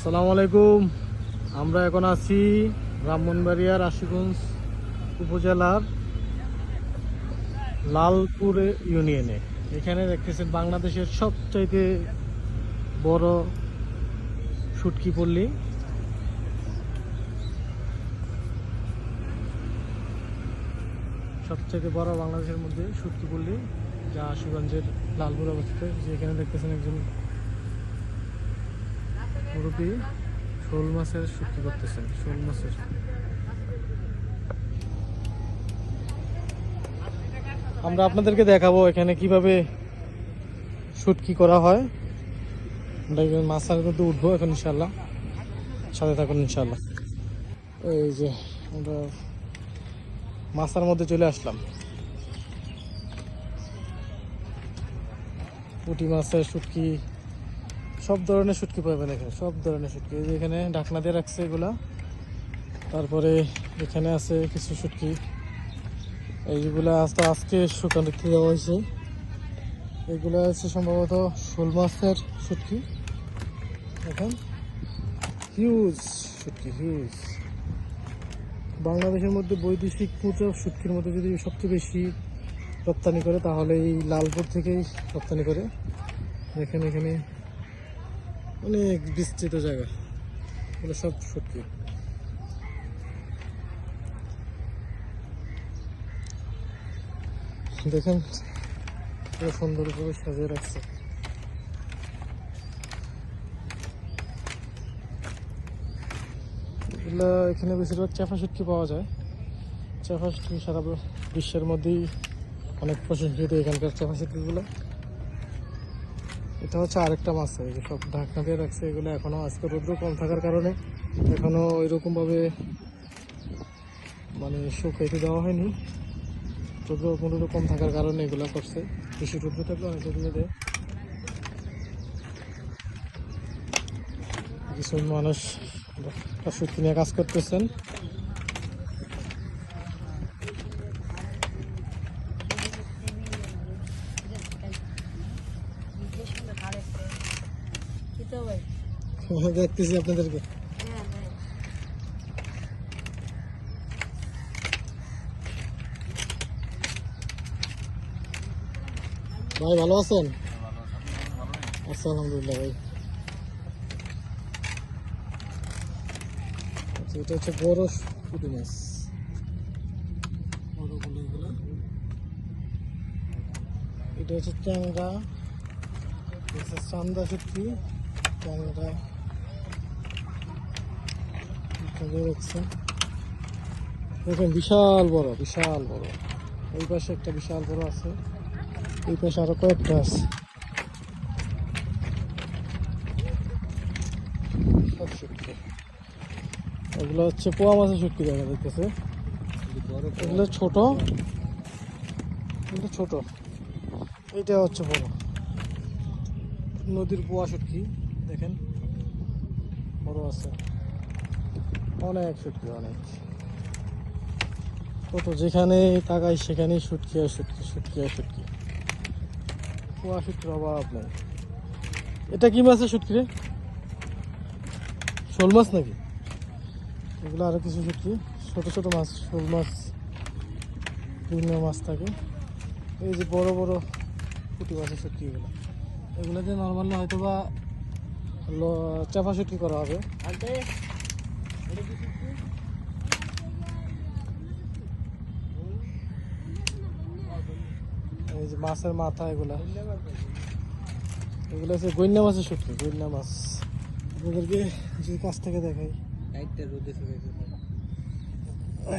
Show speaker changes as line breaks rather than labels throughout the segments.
আসসালামু আলাইকুম। আমরা এখন আছি ব্রাহ্মণবাড়িয়ার আশিগঞ্জ উপজেলার লালপুর ইউনিয়নে। এখানে দেখতেছেন বাংলাদেশের সবচাইতে বড় সুটকি পল্লী। সবচেয়ে বড় বাংলাদেশের মধ্যে সুটকি পল্লী, যা আশুগঞ্জের লালপুর অবস্থিত। যেখানে দেখতেছেন একজন মুরব্বী শোল মাছের শুটকি করতেছেন শোল মাছের। আমরা আপনাদেরকে দেখাবো এখানে কীভাবে শুটকি করা হয়। আমরা এই মাছের মধ্যে উঠবো এখন ইনশাল্লাহ সাথে থাকুন ইনশাল্লাহ এই যে আমরা মাছার মধ্যে চলে আসলাম। পুঁটি মাছের শুটকি সব ধরনের শুটকি পাবেন এখানে, সব ধরনের শুটকি এখানে ঢাকনা দিয়ে রাখছে এগুলা। তারপরে এখানে আছে কিছু শুটকি এইগুলা আস্তে আজকে শুকানো দেওয়া হয়েছে। এগুলো আছে সম্ভবত শোল মাছের শুটকি এখন হিউজ শুটকি হিউজ বাংলাদেশের মধ্যে বৈদেশিক মুদ্রা শুটকির মধ্যে যদি সবচেয়ে বেশি রপ্তানি করে, তাহলে এই লালপুর থেকেই রপ্তানি করে। দেখেন এখানে অনেক বিস্তৃত জায়গা। এগুলো সব সত্যি। দেখেন সুন্দর করে সাজিয়ে রাখছে। এখানে বেশিরভাগ চাফা শুটকি পাওয়া যায়। চাফা শুটকি সারা বিশ্বের মধ্যেই অনেক প্রশংসিত এখানকার চাফা শুটকিগুলো এটা হচ্ছে আরেকটা মাছ, এই যে সব ঢাকনা দিয়ে রাখছে, এগুলো এখনও আজকে রৌদ্র কম থাকার কারণে এখনও ওইরকম ভাবে মানে শুকাইতে দেওয়া হয়নি। রৌদ্র পনেরো কম থাকার কারণে এগুলো করছে। বেশি রৌদ্র থাকলে অনেক রৌদ্র দেয়। কিছু মানুষ নিয়ে কাজ করতেছেন। দেখতেছি আপনাদেরকে। ভাই ভালো আছেন? আচ্ছা আলহামদুলিল্লাহ ভাই। আচ্ছা, এটা হচ্ছে বড় পুঁটি মাছ। এটা হচ্ছে ট্যাংরা। হচ্ছে চান্দা ট্যাংরা এখানে দেখছেন দেখেন, বিশাল বড় বিশাল বড়। ওই পাশে একটা বিশাল বড় আছে। এই পাশে আরও কয়েকটা আছে। এগুলো হচ্ছে পোয়া মাছের শুটকি দেখা যাইতেছে। এগুলো ছোট। এগুলো ছোট। এইটা হচ্ছে বড়। নদীর পোয়া শুটকি দেখেন। বড় আছে। অনেক শুটকি অনেক। কত যেখানে তাকাই সেখানে শুটকি আর শুটকি শুটকি আর শুটকি পোয়া শুটকির অভাব নেই। এটা কি মাছের শুটকি রে? শোল মাছ নাকি? এগুলো আরও কিছু শুটকি ছোট ছোট মাছ, শোল মাছ, বিভিন্ন মাছ থাকে। এই যে বড় বড় পুঁটি মাছের শুটকি এগুলো। এগুলোতে নর্মালি হয়তো বা চাপা শুটকি করা হবে। এই যে মাছের মাথা এগুলা। এগুলো হচ্ছে গইন্না মাছের শুটকি গইন্না মাছ। আপনাদেরকে যদি কাছ থেকে দেখাই।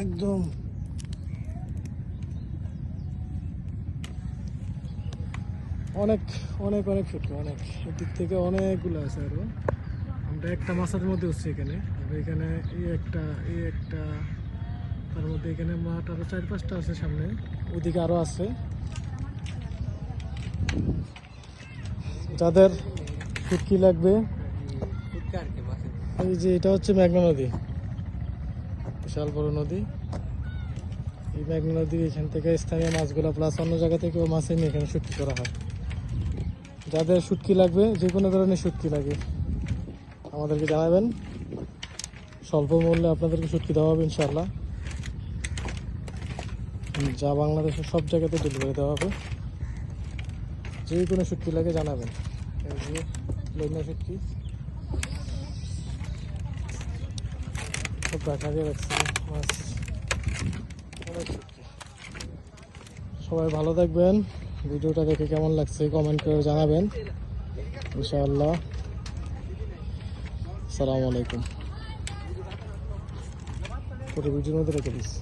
একদম অনেক অনেক অনেক শুটকি অনেক। এদিক থেকে অনেকগুলো আছে আরও আমরা একটা মাছের মধ্যে উঠছি এখানে। এখানে এই একটা এই একটা, তার মধ্যে এখানে মাঠ আরও চার পাঁচটা আছে সামনে। ওদিকে আরও আছে। যাদের শুটকি লাগবে, এই যে এটা হচ্ছে মেঘনা নদী। বিশাল বড় নদী। এই মেঘনা নদী এখান থেকে স্থানীয় মাছগুলো প্লাস অন্য জায়গা থেকেও মাছ এনে এখানে শুটকি করা হয়। যাদের শুটকি লাগবে, যে কোনো ধরনের শুটকি লাগে, আমাদেরকে জানাবেন। স্বল্প মূল্যে আপনাদেরকে শুটকি দেওয়া হবে ইনশাল্লাহ যা বাংলাদেশের সব জায়গাতে ডেলিভারি দেওয়া হবে। যে কোনো শুটকি লাগে জানাবেন। এই সব সবাই ভালো থাকবেন। ভিডিওটা দেখে কেমন লাগছে কমেন্ট করে জানাবেন, ইনশাআল্লাহ। সালামু আলাইকুম। পুরো ভিডিওর মধ্যে রেখে দিচ্ছি